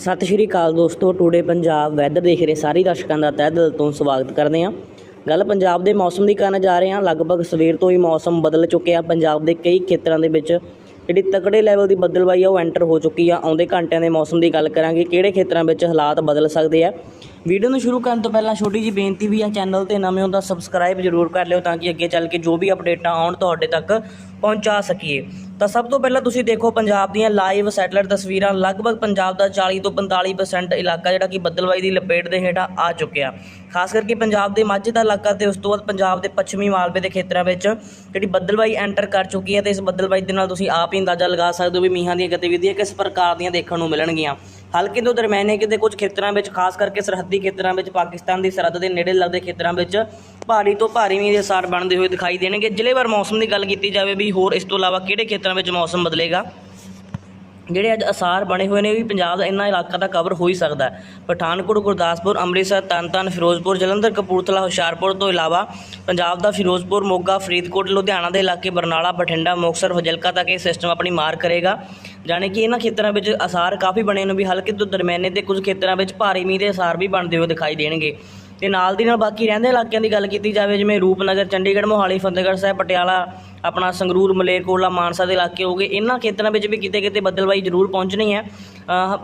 ਸਤਿ ਸ਼੍ਰੀ ਅਕਾਲ ਦੋਸਤੋ, today Punjab weather ਦੇਖ ਰਹੇ ਸਾਰੇ ਦਰਸ਼ਕਾਂ ਦਾ ਤਹਿ ਦਿਲ ਤੋਂ ਸਵਾਗਤ ਕਰਦੇ ਹਾਂ। ਗੱਲ ਪੰਜਾਬ ਦੇ ਮੌਸਮ ਦੀ ਕਰਨ ਜਾ ਰਹੇ ਹਾਂ। ਲਗਭਗ ਸਵੇਰ ਤੋਂ ਹੀ ਮੌਸਮ ਬਦਲ ਚੁੱਕਿਆ। ਪੰਜਾਬ ਦੇ ਕਈ ਖੇਤਰਾਂ ਦੇ ਵਿੱਚ ਜਿਹੜੀ ਤਕੜੇ ਲੈਵਲ ਦੀ ਬੱਦਲਬਾਈ ਆ, ਉਹ ਐਂਟਰ ਹੋ ਚੁੱਕੀ ਆ। ਆਉਂਦੇ ਘੰਟਿਆਂ ਦੇ ਮੌਸਮ ਦੀ ਗੱਲ ਕਰਾਂਗੇ, ਕਿਹੜੇ ਖੇਤਰਾਂ ਵਿੱਚ ਹਾਲਾਤ ਬਦਲ ਸਕਦੇ ਆ। ਵੀਡੀਓ ਨੂੰ ਸ਼ੁਰੂ ਕਰਨ ਤੋਂ ਪਹਿਲਾਂ ਛੋਟੀ ਜੀ ਬੇਨਤੀ ਵੀ ਆ, ਚੈਨਲ ਤੇ ਨਵੇਂ ਹੋ ਤਾਂ ਸਬਸਕ੍ਰਾਈਬ ਜ਼ਰੂਰ ਕਰ ਲਿਓ, ਤਾਂ ਕਿ ਅੱਗੇ ਚੱਲ ਕੇ ਜੋ ਵੀ ਅਪਡੇਟਾਂ ਆਉਣ ਤੁਹਾਡੇ ਤੱਕ ਪਹੁੰਚਾ ਸਕੀਏ। ਤਾਂ ਸਭ ਤੋਂ ਪਹਿਲਾਂ ਤੁਸੀਂ ਦੇਖੋ ਪੰਜਾਬ ਦੀਆਂ ਲਾਈਵ ਸੈਟਲਾਈਟ ਤਸਵੀਰਾਂ, ਲਗਭਗ ਪੰਜਾਬ ਦਾ 40 ਤੋਂ 45% ਇਲਾਕਾ ਜਿਹੜਾ ਕਿ ਬੱਦਲਬਾਈ ਦੀ ਲਪੇਟ ਦੇ ਹੇਠਾਂ ਆ ਚੁੱਕਿਆ। ਖਾਸ ਕਰਕੇ ਪੰਜਾਬ ਦੇ ਮਾਝੇ ਦਾ ਇਲਾਕਾ ਤੇ ਉਸ ਤੋਂ ਬਾਅਦ ਪੰਜਾਬ ਦੇ ਪੱਛਮੀ ਮਾਲਵੇ ਦੇ ਖੇਤਰਾਂ ਵਿੱਚ ਜਿਹੜੀ ਬੱਦਲਬਾਈ ਐਂਟਰ ਕਰ ਚੁੱਕੀ ਹੈ ਤੇ ਇਸ ਬੱਦਲਬਾਈ ਦੇ ਨਾਲ ਤੁਸੀਂ ਆਪ ਹੀ ਅੰਦਾਜ਼ਾ ਲਗਾ ਸਕਦੇ ਹੋ ਵੀ ਮੀਂਹਾਂ ਦੀਆਂ ਗਤੀਵਿਧੀਆਂ ਕਿਸ ਪ੍ਰਕਾਰ ਦੀਆਂ ਦੇਖਣ ਨੂੰ ਮਿਲਣਗੀਆਂ। ਹਲਕੇ ਤੋਂ ਦਰਮਿਆਨੇ ਕਿਤੇ ਕੁਝ ਖੇਤਰਾਂ ਵਿੱਚ, ਖਾਸ ਕਰਕੇ ਸਰਹੱਦੀ ਖੇਤਰਾਂ ਵਿੱਚ, ਪਾਕਿਸਤਾਨ ਦੀ ਸਰਹੱਦ ਦੇ ਨੇੜੇ ਲੱਗਦੇ ਖੇਤਰਾਂ ਵਿੱਚ ਭਾਰੀ ਤੋਂ ਭਾਰੀ ਮੀਂਹ ਦੇ ਸਾਰ ਬਣਦੇ ਹੋਏ ਦਿਖਾਈ ਦੇਣਗੇ। ਜ਼ਿਲ੍ਹੇਵਾਰ ਮੌਸਮ ਦੀ ਗੱਲ ਕੀਤੀ ਜਾਵੇ ਵੀ ਹੋਰ ਇਸ ਤੋਂ ਇਲਾਵਾ ਕਿਹੜੇ ਖੇਤਰਾਂ ਵਿੱਚ ਮੌਸਮ ਬਦਲੇਗਾ? ਜਿਹੜੇ ਅੱਜ ਅਸਾਰ ਬਣੇ ਹੋਏ ਨੇ ਵੀ ਪੰਜਾਬ ਦਾ ਇੰਨਾ ਇਲਾਕਾ ਤਾਂ ਕਵਰ ਹੋ ਹੀ ਸਕਦਾ ਪਠਾਨਕੋਟ, ਗੁਰਦਾਸਪੁਰ, ਅੰਮ੍ਰਿਤਸਰ ਤਰਨਤਾਰਨ ਫਿਰੋਜ਼ਪੁਰ, ਜਲੰਧਰ, ਕਪੂਰਥਲਾ, ਹੁਸ਼ਿਆਰਪੁਰ ਤੋਂ ਇਲਾਵਾ ਪੰਜਾਬ ਦਾ ਫਿਰੋਜ਼ਪੁਰ, ਮੋਗਾ, ਫਰੀਦਕੋਟ, ਲੁਧਿਆਣਾ ਦੇ ਇਲਾਕੇ, ਬਰਨਾਲਾ, ਬਠਿੰਡਾ, ਮੁਕਤਸਰ, ਫਜ਼ਿਲਕਾ ਤੱਕ ਇਹ ਸਿਸਟਮ ਆਪਣੀ ਮਾਰ ਕਰੇਗਾ। ਜਾਣੀ ਕਿ ਇਹਨਾਂ ਖੇਤਰਾਂ ਵਿੱਚ ਅਸਾਰ ਕਾਫੀ ਬਣੇ ਨੇ ਵੀ ਹਲਕੇ ਤੋਂ ਦਰਮਿਆਨੇ ਤੇ ਕੁਝ ਖੇਤਰਾਂ ਵਿੱਚ ਭਾਰੀ ਮੀਂਹ ਦੇ ਅਸਾਰ ਵੀ ਬਣਦੇ ਹੋਏ ਦਿਖਾਈ ਦੇਣਗੇ। ਤੇ ਨਾਲ ਦੀ ਨਾਲ ਬਾਕੀ ਰਹਿੰਦੇ ਇਲਾਕਿਆਂ ਦੀ ਗੱਲ ਕੀਤੀ ਜਾਵੇ, ਜਿਵੇਂ ਰੂਪਨਗਰ, ਚੰਡੀਗੜ੍ਹ, ਮੋਹਾਲੀ, ਫਤਿਹਗੜ੍ਹ ਸਾਹਿਬ, ਪਟਿਆਲਾ, ਆਪਣਾ ਸੰਗਰੂਰ ਮਲੇਰਕੋਟਲਾ ਮਾਨਸਾ ਦੇ ਇਲਾਕੇ ਹੋ ਗਏ। ਇਹਨਾਂ ਖੇਤਰਾਂ ਵਿੱਚ ਵੀ ਕਿਤੇ ਕਿਤੇ ਬੱਦਲਬਾਈ ਜ਼ਰੂਰ ਪਹੁੰਚਣੀ ਹੈ।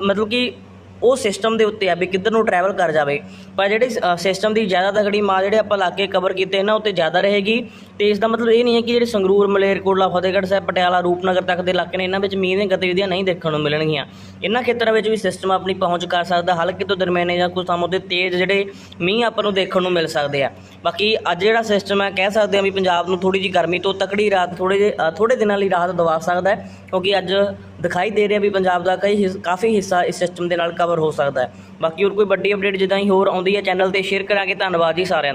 ਮਤਲਬ ਕਿ ਉਹ ਸਿਸਟਮ ਦੇ ਉੱਤੇ ਆ ਵੀ ਕਿੱਧਰ ਨੂੰ ਟਰੈਵਲ ਕਰ ਜਾਵੇ। ਪਰ ਜਿਹੜੀ ਸਿਸਟਮ ਦੀ ਜ਼ਿਆਦਾ ਤਗੜੀ ਮਾਰ ਜਿਹੜੇ ਆਪਾਂ ਇਲਾਕੇ ਕਵਰ ਕੀਤੇ ਇਹਨਾਂ ਉੱਤੇ ਜ਼ਿਆਦਾ ਰਹੇਗੀ। ਤੇ ਇਸ ਦਾ ਮਤਲਬ ਇਹ ਨਹੀਂ ਹੈ ਕਿ ਜਿਹੜੇ ਸੰਗਰੂਰ ਮਲੇਰਕੋਟਲਾ ਫਤਿਹਗੜ੍ਹ ਸਾਹਿਬ, ਪਟਿਆਲਾ, ਰੂਪਨਗਰ ਤੱਕ ਦੇ ਇਲਾਕੇ ਨੇ ਇਹਨਾਂ ਵਿੱਚ ਮੀਂਹ ਦੀਆਂ ਗਤੀਵਿਧੀਆਂ ਨਹੀਂ ਦੇਖਣ ਨੂੰ ਮਿਲਣਗੀਆਂ। ਇਹਨਾਂ ਖੇਤਰਾਂ ਵਿੱਚ ਵੀ ਸਿਸਟਮ ਆਪਣੀ ਪਹੁੰਚ ਕਰ ਸਕਦਾ, ਹਲਕੇ ਤੋਂ ਦਰਮਿਆਨੇ ਜਾਂ ਕੁਝ ਥਾਵਾਂ ਉੱਤੇ ਤੇਜ਼ ਜਿਹੜੇ ਮੀਂਹ ਆਪਾਂ ਨੂੰ ਦੇਖਣ ਨੂੰ ਮਿਲ ਸਕਦੇ ਆ। ਬਾਕੀ ਅੱਜ ਜਿਹੜਾ ਸਿਸਟਮ ਹੈ, ਕਹਿ ਸਕਦੇ ਆ ਵੀ ਪੰਜਾਬ ਨੂੰ ਥੋੜੀ ਜਿਹੀ ਗਰਮੀ ਤੋਂ ਤਕੜੀ ਰਾਤ ਥੋੜੇ ਜਿਹੇ ਥੋੜੇ ਦਿਨਾਂ ਲਈ ਰਾਹਤ ਦਵਾ ਸਕਦਾ ਹੈ। ਕਿਉਂਕਿ ਅੱਜ ਦਿਖਾਈ ਦੇ ਰਿਹਾ ਵੀ ਪੰਜਾਬ ਦਾ ਕਈ ਹਿੱਸ- ਕਾਫੀ ਹਿੱਸਾ ਇਸ ਸਿਸਟਮ ਦੇ ਨਾਲ ਕਵਰ ਹੋ ਸਕਦਾ ਬਾਕੀ ਹੋਰ ਕੋਈ ਵੱਡੀ ਅਪਡੇਟ ਜਿੱਦਾਂ ਹੀ ਹੋਰ ਆਉਂਦੀ ਹੈ ਚੈਨਲ ਤੇ ਸ਼ੇਅਰ ਕਰਾਂਗੇ। ਧੰਨਵਾਦ ਜੀ ਸਾਰਿਆਂ ਦਾ।